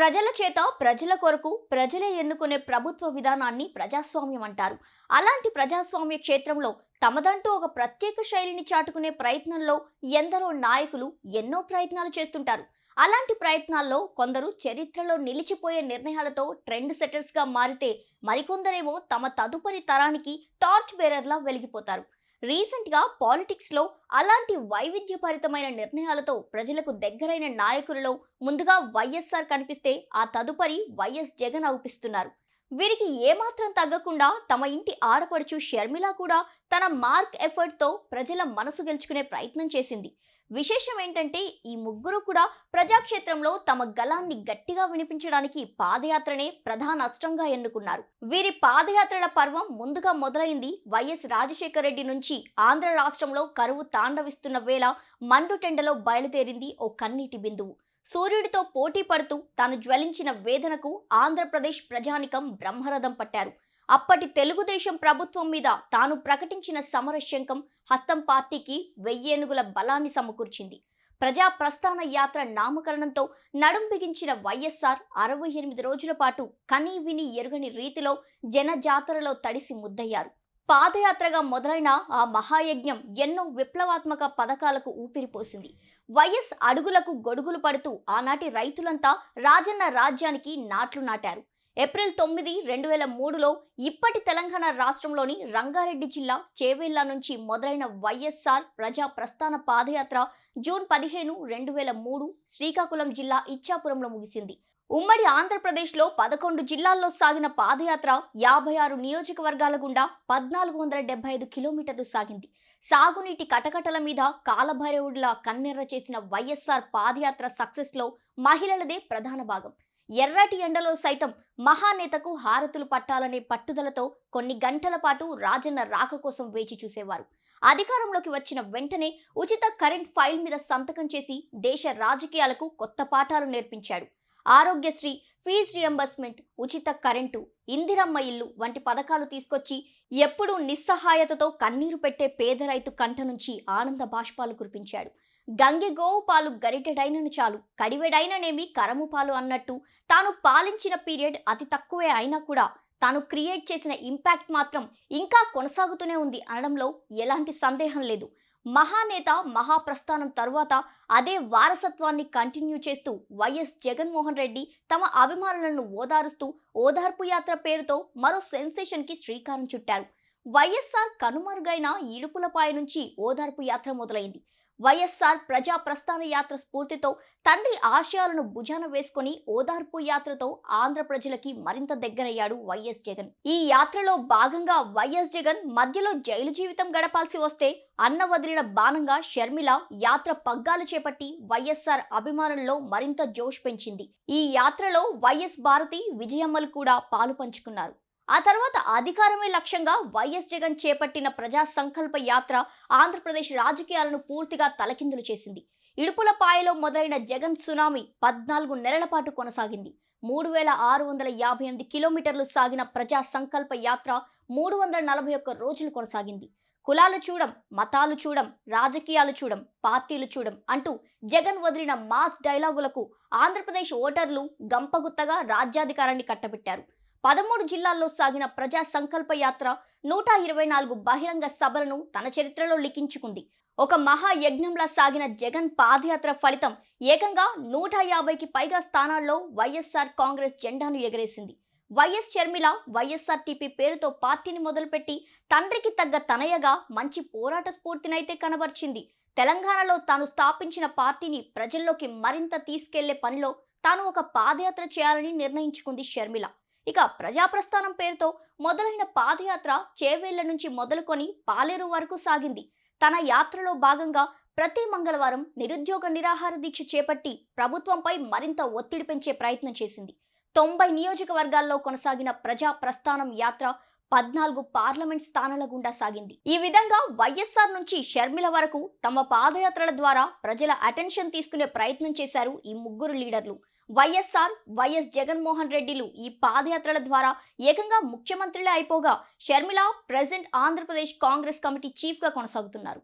ప్రజల చేత ప్రజల కొరకు ప్రజలే ఎన్నుకునే ప్రభుత్వ విధానాన్ని ప్రజాస్వామ్యం అంటారు. అలాంటి ప్రజాస్వామ్య క్షేత్రంలో తమదంటూ ఒక ప్రత్యేక శైలిని చాటుకునే ప్రయత్నంలో ఎందరో నాయకులు ఎన్నో ప్రయత్నాలు చేస్తుంటారు. అలాంటి ప్రయత్నాల్లో కొందరు చరిత్రలో నిలిచిపోయే నిర్ణయాలతో ట్రెండ్ సెటర్స్గా మారితే మరికొందరేమో తమ తదుపరి తరానికి టార్చ్ బేరర్లా వెలిగిపోతారు. రీసెంట్గా పాలిటిక్స్లో అలాంటి వైవిధ్యభరితమైన నిర్ణయాలతో ప్రజలకు దగ్గరైన నాయకులలో ముందుగా వైఎస్ఆర్ కనిపిస్తే ఆ తదుపరి వైఎస్ జగన్ అవుపిస్తున్నారు. వీరికి ఏమాత్రం తగ్గకుండా తమ ఇంటి ఆడపడుచు షర్మిల కూడా తన మార్క్ ఎఫర్ట్తో ప్రజల మనసు గెలుచుకునే ప్రయత్నం చేసింది. విశేషం ఏంటంటే ఈ ముగ్గురు కూడా ప్రజాక్షేత్రంలో తమ గలాన్ని గట్టిగా వినిపించడానికి పాదయాత్రనే ప్రధాన అస్త్రంగా ఎన్నుకున్నారు. వీరి పాదయాత్రల పర్వం ముందుగా మొదలైంది వైఎస్ రాజశేఖర రెడ్డి నుంచి. ఆంధ్ర రాష్ట్రంలో కరువు తాండవిస్తున్న వేళ మండుటెండలో బయలుదేరింది ఓ కన్నీటి బిందువు. సూర్యుడితో పోటీ పడుతూ తాను జ్వలించిన వేదనకు ఆంధ్రప్రదేశ్ ప్రజానికం బ్రహ్మరథం పట్టారు. అప్పటి తెలుగుదేశం ప్రభుత్వం మీద తాను ప్రకటించిన సమర శంఖం హస్తం పార్టీకి వెయ్యేనుగుల బలాన్ని సమకూర్చింది. ప్రజా ప్రస్థాన యాత్ర నామకరణంతో నడుం బిగించిన వైఎస్ఆర్ అరవై ఎనిమిది రోజుల పాటు కనీ విని ఎరుగని రీతిలో జనజాతరలో తడిసి ముద్దయ్యారు. పాదయాత్రగా మొదలైన ఆ మహాయజ్ఞం ఎన్నో విప్లవాత్మక పథకాలకు ఊపిరిపోసింది. వైఎస్ అడుగులకు గొడుగులు పడుతూ ఆనాటి రైతులంతా రాజన్న రాజ్యానికి నాట్లు నాటారు. ఏప్రిల్ తొమ్మిది రెండు వేల మూడులో ఇప్పటి తెలంగాణ రాష్ట్రంలోని రంగారెడ్డి జిల్లా చేవెళ్ళ నుంచి మొదలైన వైఎస్ఆర్ ప్రజా ప్రస్థాన పాదయాత్ర జూన్ పదిహేను రెండు వేల మూడు శ్రీకాకుళం జిల్లా ఇచ్చాపురంలో ముగిసింది. ఉమ్మడి ఆంధ్రప్రదేశ్లో పదకొండు జిల్లాల్లో సాగిన పాదయాత్ర యాభై ఆరు నియోజకవర్గాల గుండా పద్నాలుగు వందల డెబ్బై ఐదు కిలోమీటర్లు సాగింది. సాగునీటి కటకటల మీద కాలభైరవుడిలా కన్నెర్ర చేసిన వైఎస్ఆర్ పాదయాత్ర సక్సెస్లో మహిళలదే ప్రధాన భాగం. ఎర్రటి ఎండలో సైతం మహానేతకు హారతులు పట్టాలనే పట్టుదలతో కొన్ని గంటల పాటు రాజన్న రాక కోసం వేచి చూసేవారు. అధికారంలోకి వచ్చిన వెంటనే ఉచిత కరెంట్ ఫైల్ మీద సంతకం చేసి దేశ రాజకీయాలకు కొత్త పాఠాలు నేర్పించాడు. ఆరోగ్యశ్రీ ఫీజ్ రియంబర్స్మెంట్ ఉచిత కరెంటు ఇందిరమ్మ ఇల్లు వంటి పథకాలు తీసుకొచ్చి ఎప్పుడూ నిస్సహాయతతో కన్నీరు పెట్టే పేద రైతు కంట నుంచి ఆనంద బాష్పాలు కురిపించాడు. గంగి గోవు పాలు గరిటెడైనను చాలు కడివెడైననేమి కరము పాలు అన్నట్టు. తాను పాలించిన పీరియడ్ అతి తక్కువే అయినా కూడా తాను క్రియేట్ చేసిన ఇంపాక్ట్ మాత్రం ఇంకా కొనసాగుతూనే ఉంది అనడంలో ఎలాంటి సందేహం లేదు. మహానేత మహాప్రస్థానం తరువాత అదే వారసత్వాన్ని కంటిన్యూ చేస్తూ వైఎస్ జగన్మోహన్ రెడ్డి తమ అభిమానులను ఓదారుస్తూ ఓదార్పు యాత్ర పేరుతో మరో సెన్సేషన్కి శ్రీకారం చుట్టారు. వైఎస్ఆర్ కనుమరుగైన ఇడుపులపాయ నుంచి ఓదార్పు యాత్ర మొదలైంది. వైఎస్ఆర్ ప్రజా ప్రస్థాన యాత్ర స్ఫూర్తితో తండ్రి ఆశయాలను భుజాన వేసుకుని ఓదార్పు యాత్రతో ఆంధ్ర ప్రజలకి మరింత దగ్గరయ్యాడు వైఎస్ జగన్. ఈ యాత్రలో భాగంగా వైఎస్ జగన్ మధ్యలో జైలు జీవితం గడపాల్సి వస్తే అన్న వదిలిన బాణంగా షర్మిల యాత్ర పగ్గాలు చేపట్టి వైఎస్ఆర్ అభిమానుల్లో మరింత జోష్ పెంచింది. ఈ యాత్రలో వైఎస్ భారతి విజయమ్మలు కూడా పాలు పంచుకున్నారు. ఆ తర్వాత అధికారమే లక్ష్యంగా వైఎస్ జగన్ చేపట్టిన ప్రజా సంకల్ప యాత్ర ఆంధ్రప్రదేశ్ రాజకీయాలను పూర్తిగా తలకిందులు చేసింది. ఇడుపులపాయలో మొదలైన జగన్ సునామీ పద్నాలుగు నెలల పాటు కొనసాగింది. మూడు వేల ఆరు వందల యాభై ఎనిమిది కిలోమీటర్లు సాగిన ప్రజా సంకల్ప యాత్ర మూడు వందల నలభై ఒక్క రోజులు కొనసాగింది. కులాలు చూడం మతాలు చూడం రాజకీయాలు చూడం పార్టీలు చూడం అంటూ జగన్ వదిలిన మాస్ డైలాగులకు ఆంధ్రప్రదేశ్ ఓటర్లు గంపగుత్తగా రాజ్యాధికారాన్ని కట్టబెట్టారు. పదమూడు జిల్లాల్లో సాగిన ప్రజా సంకల్ప యాత్ర నూట ఇరవై నాలుగు బహిరంగ సభలను తన చరిత్రలో లిఖించుకుంది. ఒక మహాయజ్ఞంలా సాగిన జగన్ పాదయాత్ర ఫలితం ఏకంగా నూట యాభైకి పైగా స్థానాల్లో వైఎస్ఆర్ కాంగ్రెస్ జెండాను ఎగరేసింది. వైఎస్ షర్మిల వైఎస్ఆర్టీపీ పేరుతో పార్టీని మొదలుపెట్టి తండ్రికి తగ్గ తనయగా మంచి పోరాట స్ఫూర్తినైతే కనబర్చింది. తెలంగాణలో తాను స్థాపించిన పార్టీని ప్రజల్లోకి మరింత తీసుకెళ్ళే పనిలో తాను ఒక పాదయాత్ర చేయాలని నిర్ణయించుకుంది షర్మిల. ఇక ప్రజాప్రస్థానం పేరుతో మొదలైన పాదయాత్ర చేవేళ్ళ నుంచి మొదలుకొని పాలేరు వరకు సాగింది. తన యాత్రలో భాగంగా ప్రతి మంగళవారం నిరుద్యోగ నిరాహార దీక్ష చేపట్టి ప్రభుత్వంపై మరింత ఒత్తిడి పెంచే ప్రయత్నం చేసింది. తొంభై నియోజకవర్గాల్లో కొనసాగిన ప్రజా ప్రస్థానం యాత్ర పద్నాలుగు పార్లమెంట్ స్థానాల గుండా సాగింది. ఈ విధంగా వైఎస్ఆర్ నుంచి షర్మిల వరకు తమ పాదయాత్రల ద్వారా ప్రజల అటెన్షన్ తీసుకునే ప్రయత్నం చేశారు ఈ ముగ్గురు లీడర్లు. వైఎస్ఆర్ వైఎస్ జగన్మోహన్ రెడ్డిలు ఈ పాదయాత్రల ద్వారా ఏకంగా ముఖ్యమంత్రులే అయిపోగా షర్మిల ప్రెసెంట్ ఆంధ్రప్రదేశ్ కాంగ్రెస్ కమిటీ చీఫ్గా కొనసాగుతున్నారు.